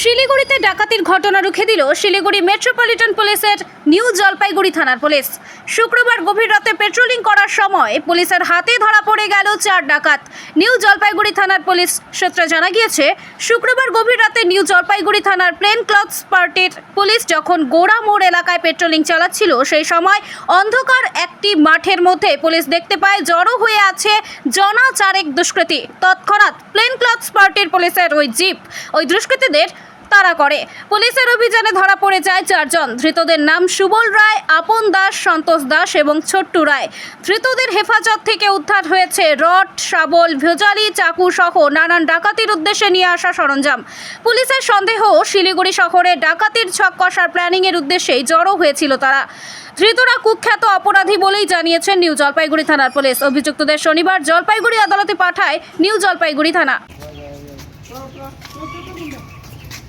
শিলিগুড়িতে ডাকাতির ঘটনা রুখে দিল শিলিগুড়ি মেট্রোপলিটন পুলিশের নিউ জলপাইগুড়ি থানার পুলিশ। শুক্রবার গভীর রাতে পেট্রোলিং সময় পুলিশের হাতে ধরা পড়ে গেল চার ডাকাত। নিউ জলপাইগুড়ি থানার পুলিশ সূত্রে জানা গিয়েছে, শুক্রবার গভীর রাতে নিউ জলপাইগুড়ি থানার প্লেন ক্লথস পার্টির পুলিশ যখন গোড়া মোড় এলাকায় পেট্রোলিং চালাচ্ছিল, সেই সময় অন্ধকার একটি মাঠের মধ্যে পুলিশ দেখতে পায়, জড়ো হয়ে আছে জনা চারেক দুষ্কৃতী। তৎক্ষণাৎ প্লেন ক্লথস পার্টির পুলিশের ওই জিপ। ওই দুষ্কৃতীদের তাড়া করে। পুলিশের অভিযানে ধরা পড়ে যায় চারজন। ধৃতদের নাম সুবল রায়, আপন দাস, সন্তোষ দাস এবং ছোট্টু রায়। ধৃতদের হেফাজত থেকে উদ্ধার হয়েছে রড, শাবল, ভোজালি, চাকু সহ নানান ডাকাতির উদ্দেশ্যে নিয়ে আসা সরঞ্জাম। পুলিশের সন্দেহ, শিলিগুড়ি শহরে ডাকাতির ছক কষার প্ল্যানিংয়ের উদ্দেশ্যেই জড়ো হয়েছিল তারা। ধৃতরা কুখ্যাত অপরাধী বলেই জানিয়েছেন নিউ জলপাইগুড়ি থানার পুলিশ। অভিযুক্তদের শনিবার জলপাইগুড়ি আদালতে পাঠায় নিউ জলপাইগুড়ি থানা।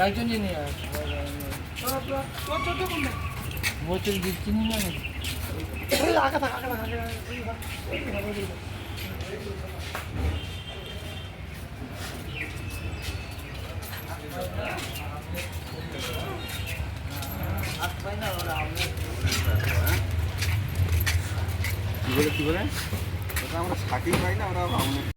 একজনই নিয়ে আস বোতল দিচ্ছি না নাকি? কি বলে কি বলে ওটা আমরা সাকিব পাই না, ওরা